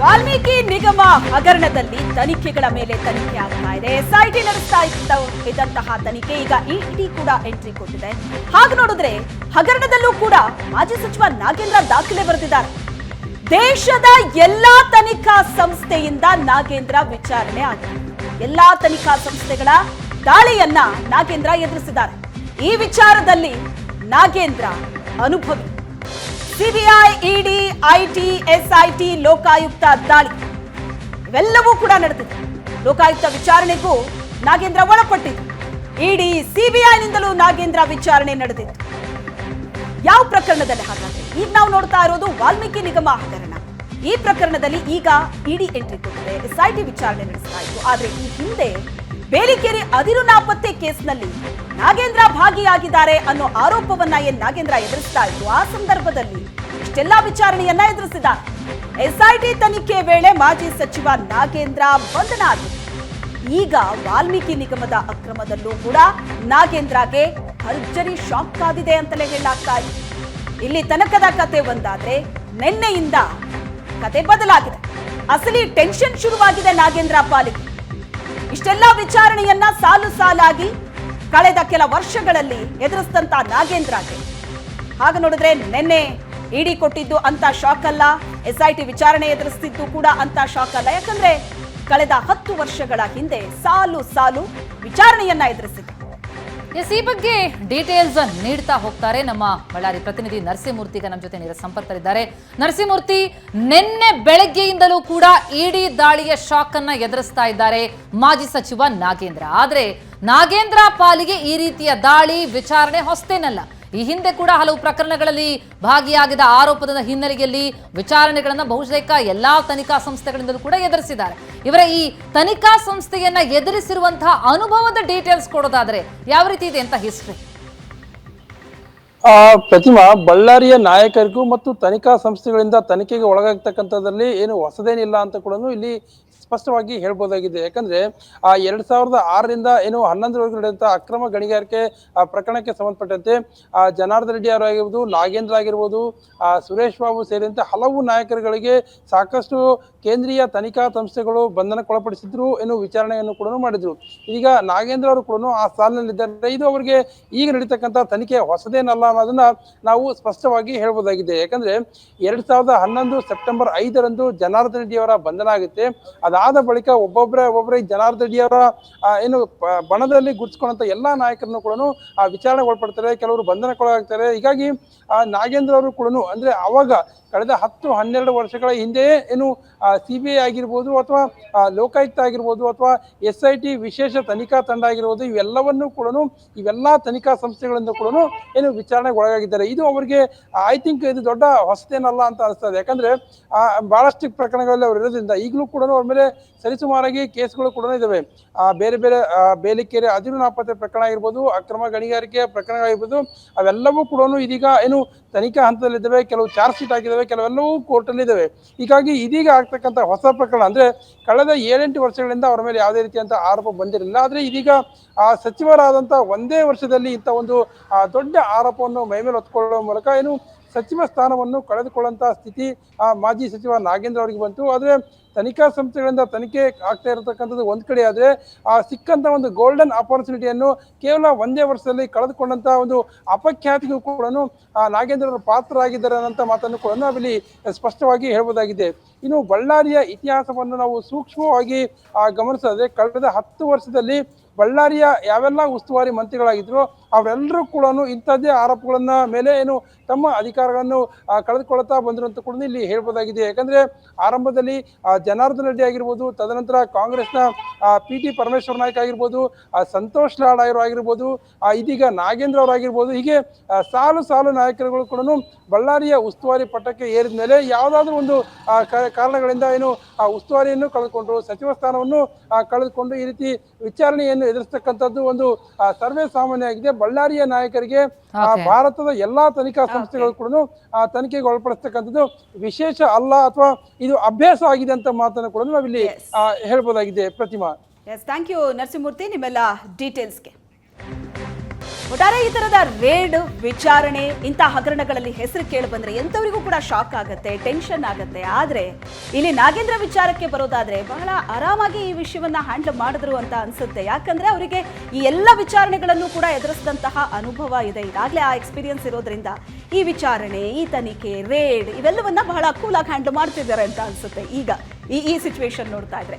ವಾಲ್ಮೀಕಿ ನಿಗಮ ಹಗರಣದಲ್ಲಿ ತನಿಖೆಗಳ ಮೇಲೆ ತನಿಖೆ ಆಗ್ತಾ ಇದೆ. ಎಸ್ಐಟಿ ನಡೆಸ್ತಾ ಇದ್ದ ಇದ್ದಂತಹ ತನಿಖೆ ಈಗ ಇಡಿ ಕೂಡ ಎಂಟ್ರಿ ಕೊಟ್ಟಿದೆ. ಹಾಗೆ ನೋಡಿದ್ರೆ ಹಗರಣದಲ್ಲೂ ಕೂಡ ಮಾಜಿ ಸಚಿವ ನಾಗೇಂದ್ರ ದಾಖಲೆ ಬರೆದಿದ್ದಾರೆ. ದೇಶದ ಎಲ್ಲಾ ತನಿಖಾ ಸಂಸ್ಥೆಯಿಂದ ನಾಗೇಂದ್ರ ವಿಚಾರಣೆ ಆಗಿದೆ. ಎಲ್ಲಾ ತನಿಖಾ ಸಂಸ್ಥೆಗಳ ದಾಳಿಯನ್ನ ನಾಗೇಂದ್ರ ಎದುರಿಸಿದ್ದಾರೆ. ಈ ವಿಚಾರದಲ್ಲಿ ನಾಗೇಂದ್ರ ಅನುಭವಿ CBI, ED, IT, SIT, Lokayukta ದಾಳಿ. ಇವೆಲ್ಲವೂ ಕೂಡ ನಡೆದಿದೆ. ಲೋಕಾಯುಕ್ತ ವಿಚಾರಣೆಗೂ ನಾಗೇಂದ್ರ ಒಳಪಟ್ಟಿತ್ತು ಇಡಿ, ಸಿಬಿಐನಿಂದಲೂ ನಾಗೇಂದ್ರ ವಿಚಾರಣೆ ನಡೆದಿತ್ತು. ಯಾವ ಪ್ರಕರಣದಲ್ಲಿ ಹಾಗಾದ್ರೆ? ಈಗ ನಾವು ನೋಡ್ತಾ ಇರೋದು ವಾಲ್ಮೀಕಿ ನಿಗಮ ಹಗರಣ. ಈ ಪ್ರಕರಣದಲ್ಲಿ ಈಗ ಇಡಿ ಎಂಟ್ರಿ ಕೊಟ್ಟಿದೆ. ಎಸ್ಐಟಿ ವಿಚಾರಣೆ ನಡೆಸ್ತಾ ಇತ್ತು. ಆದ್ರೆ ಈ ಹಿಂದೆ ಬೇಲಿಕೆರೆ ಅದಿರು ನಾಪತ್ತೆ ಕೇಸ್ನಲ್ಲಿ ನಾಗೇಂದ್ರ ಭಾಗಿಯಾಗಿದ್ದಾರೆ ಅನ್ನೋ ಆರೋಪವನ್ನ ಏನ್ ನಾಗೇಂದ್ರ ಎದುರಿಸ್ತಾ ಇತ್ತು ಆ ಸಂದರ್ಭದಲ್ಲಿ ಇಷ್ಟೆಲ್ಲಾ ವಿಚಾರಣೆಯನ್ನ ಎದುರಿಸಿದ ಎಸ್ಐಟಿ ತನಿಖೆ ವೇಳೆ ಮಾಜಿ ಸಚಿವ ನಾಗೇಂದ್ರ ಬಂಧನ ಈಗ ವಾಲ್ಮೀಕಿ ನಿಗಮದ ಅಕ್ರಮದಲ್ಲೂ ಕೂಡ ನಾಗೇಂದ್ರಗೆ ಭರ್ಜರಿ ಶಾಕ್ ಆಗಿದೆ ಅಂತಲೇ ಹೇಳಲಾಗ್ತಾ ಇದೆ. ಇಲ್ಲಿ ತನಕದ ಕತೆ ಒಂದಾದ್ರೆ ನಿನ್ನೆಯಿಂದ ಕತೆ ಬದಲಾಗಿದೆ. ಅಸಲಿ ಟೆನ್ಷನ್ ಶುರುವಾಗಿದೆ ನಾಗೇಂದ್ರ ಪಾಲಿಗೆ. ಇಷ್ಟೆಲ್ಲ ವಿಚಾರಣೆಯನ್ನ ಸಾಲು ಸಾಲಾಗಿ ಕಳೆದ ಕೆಲ ವರ್ಷಗಳಲ್ಲಿ ಎದುರಿಸಿದಂತ ನಾಗೇಂದ್ರಗೆ. ಹಾಗೆ ನೋಡಿದ್ರೆ ನಿನ್ನೆ ಇಡಿ ಕೊಟ್ಟಿದ್ದು ಅಂತ ಶಾಕ್ ಅಲ್ಲ. ಎಸ್ಐಟಿ ವಿಚಾರಣೆ ಎದುರಿಸ್ತಿದ್ದು ಕೂಡ ಅಂತ ಶಾಕ್ ಅಲ್ಲ. ಯಾಕಂದ್ರೆ ಕಳೆದ ಹತ್ತು ವರ್ಷಗಳ ಹಿಂದೆ ಸಾಲು ಸಾಲು ವಿಚಾರಣೆಯನ್ನ ಎದುರಿಸಿದೆ. ಎಸ್, ಈ ಬಗ್ಗೆ ಡೀಟೇಲ್ಸ್ ನೀಡ್ತಾ ಹೋಗ್ತಾರೆ ನಮ್ಮ ಬಳ್ಳಾರಿ ಪ್ರತಿನಿಧಿ ನರಸಿಂಹಮೂರ್ತಿ ನಮ್ಮ ಜೊತೆ ನೇರ ಸಂಪರ್ಕದಲ್ಲಿದ್ದಾರೆ. ನರಸಿಂಹಮೂರ್ತಿ ನಿನ್ನೆ ಬೆಳಗ್ಗೆಯಿಂದಲೂ ಕೂಡ ಇಡಿ ದಾಳಿಯ ಶಾಕ್ ಅನ್ನ ಎದುರಿಸ್ತಾ ಇದ್ದಾರೆ ಮಾಜಿ ಸಚಿವ ನಾಗೇಂದ್ರ. ಆದರೆ ನಾಗೇಂದ್ರ ಪಾಲಿಗೆ ಈ ರೀತಿಯ ದಾಳಿ ವಿಚಾರಣೆ ಹೊಸ್ತೇನಲ್ಲ. ಈ ಹಿಂದೆ ಕೂಡ ಹಲವು ಪ್ರಕರಣಗಳಲ್ಲಿ ಭಾಗಿಯಾಗಿದ ಆರೋಪದ ಹಿನ್ನೆಲೆಯಲ್ಲಿ ವಿಚಾರಣೆಗಳನ್ನು ಬಹುತೇಕ ಎಲ್ಲಾ ತನಿಖಾ ಸಂಸ್ಥೆಗಳಿಂದಲೂ ಕೂಡ ಎದುರಿಸಿದ್ದಾರೆ. ಇವರ ಈ ತನಿಖಾ ಸಂಸ್ಥೆಯನ್ನ ಎದುರಿಸಿರುವಂತಹ ಅನುಭವದ ಡೀಟೇಲ್ಸ್ ಕೊಡೋದಾದ್ರೆ ಯಾವ ರೀತಿ ಇದೆ ಅಂತ ಹಿಸ್ಟ್ರಿ ಆ, ಪ್ರತಿಮಾ, ಬಳ್ಳಾರಿಯ ನಾಯಕರಿಗೂ ಮತ್ತು ತನಿಖಾ ಸಂಸ್ಥೆಗಳಿಂದ ತನಿಖೆಗೆ ಒಳಗಾಗ್ತಕ್ಕಂಥದ್ರಲ್ಲಿ ಏನು ಹೊಸದೇನಿಲ್ಲ ಅಂತ ಕೂಡ ಇಲ್ಲಿ ಸ್ಪಷ್ಟವಾಗಿ ಹೇಳ್ಬೋದಾಗಿದೆ. ಯಾಕಂದ್ರೆ, ಆ ಎರಡ್ ಸಾವಿರದ ಆರರಿಂದ ಏನು ಹನ್ನೊಂದರವರೆಗೆ ನಡೆದಂತ ಅಕ್ರಮ ಗಣಿಗಾರಿಕೆ ಪ್ರಕರಣಕ್ಕೆ ಸಂಬಂಧಪಟ್ಟಂತೆ, ಆ, ಜನಾರ್ದನ್ ರೆಡ್ಡಿ ಅವರಾಗಿರ್ಬೋದು ನಾಗೇಂದ್ರ ಆಗಿರ್ಬೋದು, ಆ, ಸುರೇಶ್ ಬಾಬು ಸೇರಿದಂತೆ ಹಲವು ನಾಯಕರುಗಳಿಗೆ ಸಾಕಷ್ಟು ಕೇಂದ್ರೀಯ ತನಿಖಾ ಸಂಸ್ಥೆಗಳು ಬಂಧನಕ್ಕೊಳಪಡಿಸಿದ್ರು ಏನು ವಿಚಾರಣೆಯನ್ನು ಕೂಡ ಮಾಡಿದ್ರು. ಈಗ ನಾಗೇಂದ್ರ ಅವರು ಕೂಡ ಆ ಸಾಲಿನಲ್ಲಿದ್ದಾರೆ ಇದು ಅವರಿಗೆ ಈಗ ನಡೀತಕ್ಕಂಥ ತನಿಖೆ ಹೊಸದೇನಲ್ಲ ಅನ್ನೋದನ್ನ ನಾವು ಸ್ಪಷ್ಟವಾಗಿ ಹೇಳ್ಬೋದಾಗಿದೆ. ಯಾಕಂದ್ರೆ, ಎರಡ್ ಸಾವಿರದ ಹನ್ನೊಂದು ಸೆಪ್ಟೆಂಬರ್ ಐದರಂದು ಜನಾರ್ದನ್ ರೆಡ್ಡಿ ಅವರ ಬಂಧನ ಆಗುತ್ತೆ. ಅದಾದ ಬಳಿಕ ಒಬ್ಬೊಬ್ಬರೇ ಒಬ್ಬೊಬ್ಬರೇ ಆ, ಏನು ಬಣದಲ್ಲಿ ಗುರುತಿಸ್ಕೊಂಡಂತ ಎಲ್ಲಾ ನಾಯಕರನ್ನು ಕೂಡ ಆ ವಿಚಾರಣೆ ಒಳಪಡ್ತಾರೆ ಕೆಲವರು ಬಂಧನಕ್ಕೊಳಗಾಗ್ತಾರೆ. ಹೀಗಾಗಿ ಆ ನಾಗೇಂದ್ರ ಅವರು ಕೂಡ ಅಂದ್ರೆ ಅವಾಗ ಕಳೆದ ಹತ್ತು ಹನ್ನೆರಡು ವರ್ಷಗಳ ಹಿಂದೆಯೇ ಏನು ಸಿ ಬಿ ಐ ಆಗಿರ್ಬೋದು ಅಥವಾ ಲೋಕಾಯುಕ್ತ ಆಗಿರ್ಬೋದು ಅಥವಾ ಎಸ್ ಐ ಟಿ ವಿಶೇಷ ತನಿಖಾ ತಂಡ ಆಗಿರ್ಬೋದು ಇವೆಲ್ಲವನ್ನೂ ಕೂಡ ಇವೆಲ್ಲ ತನಿಖಾ ಸಂಸ್ಥೆಗಳಿಂದ ಕೂಡ ಏನು ವಿಚಾರಣೆಗೆ ಒಳಗಾಗಿದ್ದಾರೆ ಇದು ಅವರಿಗೆ ಐ ಥಿಂಕ್ ಇದು ದೊಡ್ಡ ಹೊಸತೇನಲ್ಲ ಅಂತ ಅನಿಸ್ತದೆ. ಯಾಕಂದ್ರೆ ಬಹಳಷ್ಟು ಪ್ರಕರಣಗಳಲ್ಲಿ ಅವರು ಇರೋದ್ರಿಂದ ಈಗಲೂ ಕೂಡ ಅವ್ರ ಮೇಲೆ ಸರಿಸುಮಾರಾಗಿ ಕೇಸ್ಗಳು ಕೂಡ ಇದ್ದಾವೆ ಆ, ಬೇರೆ ಬೇರೆ ಬೇಲಿಕೇರಿ ಅದಿರು ನಾಪತ್ತೆ ಪ್ರಕರಣ ಆಗಿರ್ಬೋದು ಅಕ್ರಮ ಗಣಿಗಾರಿಕೆ ಪ್ರಕರಣಗಳಾಗಿರ್ಬೋದು ಅವೆಲ್ಲವೂ ಕೂಡ ಇದೀಗ ಏನು ತನಿಖಾ ಹಂತದಲ್ಲಿದ್ದಾವೆ ಕೆಲವು ಚಾರ್ಜ್ ಶೀಟ್ ಆಗಿದ್ದಾವೆ ಕೆಲವೆಲ್ಲವೂ ಕೋರ್ಟಲ್ಲಿ ಇದಾವೆ. ಹೀಗಾಗಿ ಇದೀಗ ಆಗ್ತಕ್ಕಂಥ ಹೊಸ ಪ್ರಕರಣ ಅಂದ್ರೆ ಕಳೆದ ಏಳೆಂಟು ವರ್ಷಗಳಿಂದ ಅವರ ಮೇಲೆ ಯಾವುದೇ ರೀತಿಯಂತ ಆರೋಪ ಬಂದಿರಲಿಲ್ಲ. ಆದರೆ ಇದೀಗ ಆ ಸಚಿವರಾದಂಥ ಒಂದೇ ವರ್ಷದಲ್ಲಿ ಇಂಥ ಒಂದು ದೊಡ್ಡ ಆರೋಪವನ್ನು ಮೈಮೇಲೆ ಹೊತ್ಕೊಳ್ಳುವ ಮೂಲಕ ಏನು ಸಚಿವ ಸ್ಥಾನವನ್ನು ಕಳೆದುಕೊಳ್ಳುವಂತಹ ಸ್ಥಿತಿ ಆ ಮಾಜಿ ಸಚಿವ ನಾಗೇಂದ್ರ ಅವರಿಗೆ ಬಂತು. ಆದರೆ ತನಿಖಾ ಸಂಸ್ಥೆಗಳಿಂದ ತನಿಖೆ ಆಗ್ತಾ ಇರತಕ್ಕಂಥದ್ದು ಒಂದು ಕಡೆ ಆದರೆ ಆ ಸಿಕ್ಕಂತ ಒಂದು ಗೋಲ್ಡನ್ ಆಪರ್ಚುನಿಟಿಯನ್ನು ಕೇವಲ ಒಂದೇ ವರ್ಷದಲ್ಲಿ ಕಳೆದುಕೊಂಡಂತ ಒಂದು ಅಪಖ್ಯಾತಿಗೂ ಕೂಡ ನಾಗೇಂದ್ರ ಅವರು ಪಾತ್ರರಾಗಿದ್ದಾರೆ ಅನ್ನೋಂಥ ಮಾತನ್ನು ಕೂಡ ನಾವಿಲ್ಲಿ ಸ್ಪಷ್ಟವಾಗಿ ಹೇಳ್ಬೋದಾಗಿದೆ. ಇನ್ನು ಬಳ್ಳಾರಿಯ ಇತಿಹಾಸವನ್ನು ನಾವು ಸೂಕ್ಷ್ಮವಾಗಿ ಗಮನಿಸಿದ್ರೆ ಕಳೆದ ಹತ್ತು ವರ್ಷದಲ್ಲಿ ಬಳ್ಳಾರಿಯ ಯಾವೆಲ್ಲ ಉಸ್ತುವಾರಿ ಮಂತ್ರಿಗಳಾಗಿದ್ರು ಅವರೆಲ್ಲರೂ ಕೂಡ ಇಂಥದ್ದೇ ಆರೋಪಗಳನ್ನ ಮೇಲೆ ಏನು ತಮ್ಮ ಅಧಿಕಾರಗಳನ್ನು ಕಳೆದುಕೊಳ್ತಾ ಬಂದರು ಅಂತ ಕೂಡ ಇಲ್ಲಿ ಹೇಳ್ಬೋದಾಗಿದೆ. ಯಾಕಂದ್ರೆ ಆರಂಭದಲ್ಲಿ ಜನಾರ್ದನ್ ರೆಡ್ಡಿ ಆಗಿರ್ಬೋದು, ತದನಂತರ ಕಾಂಗ್ರೆಸ್ನ ಪಿ ಟಿ ಪರಮೇಶ್ವರ ನಾಯ್ಕ ಆಗಿರ್ಬೋದು ಸಂತೋಷ್ ಲಾಡ್ ಅವರು ಆಗಿರ್ಬೋದು ಇದೀಗ ನಾಗೇಂದ್ರ ಅವರಾಗಿರ್ಬೋದು ಹೀಗೆ ಸಾಲು ಸಾಲು ನಾಯಕರುಗಳು ಕೂಡ ಬಳ್ಳಾರಿಯ ಉಸ್ತುವಾರಿ ಪಟ್ಟಕ್ಕೆ ಏರಿದ ಮೇಲೆ ಯಾವುದಾದ್ರೂ ಒಂದು ಕಾರಣಗಳಿಂದ ಏನು, ಆ, ಉಸ್ತುವಾರಿಯನ್ನು ಕಳೆದುಕೊಂಡ್ರು, ಸಚಿವ ಸ್ಥಾನವನ್ನು ಕಳೆದುಕೊಂಡು ಈ ರೀತಿ ವಿಚಾರಣೆಯನ್ನು ಎದುರಿಸ್ತಕ್ಕಂಥದ್ದು ಒಂದು ಸರ್ವೇ ಸಾಮಾನ್ಯ ಆಗಿದೆ. ಬಳ್ಳಾರಿಯ ನಾಯಕರಿಗೆ ಆ, ಭಾರತದ ಎಲ್ಲಾ ತನಿಖಾ ಸಂಸ್ಥೆಗಳು ಕೂಡ ಆ, ತನಿಖೆಗೆ ಒಳಪಡಿಸ್ತಕ್ಕಂಥದ್ದು ವಿಶೇಷ ಅಲ್ಲ ಅಥವಾ ಇದು ಅಭ್ಯಾಸ ಆಗಿದೆ ಅಂತ ಮಾತನ್ನು ಕೂಡ ನಾವಿಲ್ಲಿ ಹೇಳ್ಬೋದಾಗಿದೆ Prathima. Yes thank you Narasimhamurthy. ನಿಮ್ಮೆಲ್ಲ ಡೀಟೇಲ್ಸ್ಗೆ ಒಟ್ಟಾರೆ ಈ ತರದ ರೇಡ್ ವಿಚಾರಣೆ ಇಂಥ ಹಗರಣಗಳಲ್ಲಿ ಹೆಸರು ಕೇಳಿ ಬಂದ್ರೆ ಎಂಥವರಿಗೂ ಕೂಡ ಶಾಕ್ ಆಗುತ್ತೆ ಟೆನ್ಷನ್ ಆಗುತ್ತೆ. ಆದ್ರೆ ಇಲ್ಲಿ ನಾಗೇಂದ್ರ ವಿಚಾರಕ್ಕೆ ಬರೋದಾದ್ರೆ ಬಹಳ ಆರಾಮಾಗಿ ಈ ವಿಷಯವನ್ನ ಹ್ಯಾಂಡಲ್ ಮಾಡಿದ್ರು ಅಂತ ಅನ್ಸುತ್ತೆ. ಯಾಕಂದ್ರೆ ಅವರಿಗೆ ಈ ಎಲ್ಲ ವಿಚಾರಣೆಗಳನ್ನು ಕೂಡ ಎದುರಿಸಿದಂತಹ ಅನುಭವ ಇದೆ. ಈಗಾಗಲೇ ಆ ಎಕ್ಸ್ಪೀರಿಯನ್ಸ್ ಇರೋದ್ರಿಂದ ಈ ವಿಚಾರಣೆ, ಈ ತನಿಖೆ ರೇಡ್ ಇವೆಲ್ಲವನ್ನ ಬಹಳ ಕೂಲಾಗಿ ಹ್ಯಾಂಡಲ್ ಮಾಡ್ತಿದ್ದಾರೆ ಅಂತ ಅನ್ಸುತ್ತೆ. ಈಗ ಈ ಈ ಸಿಚುವೇಶನ್ ನೋಡ್ತಾ ಇದ್ರೆ.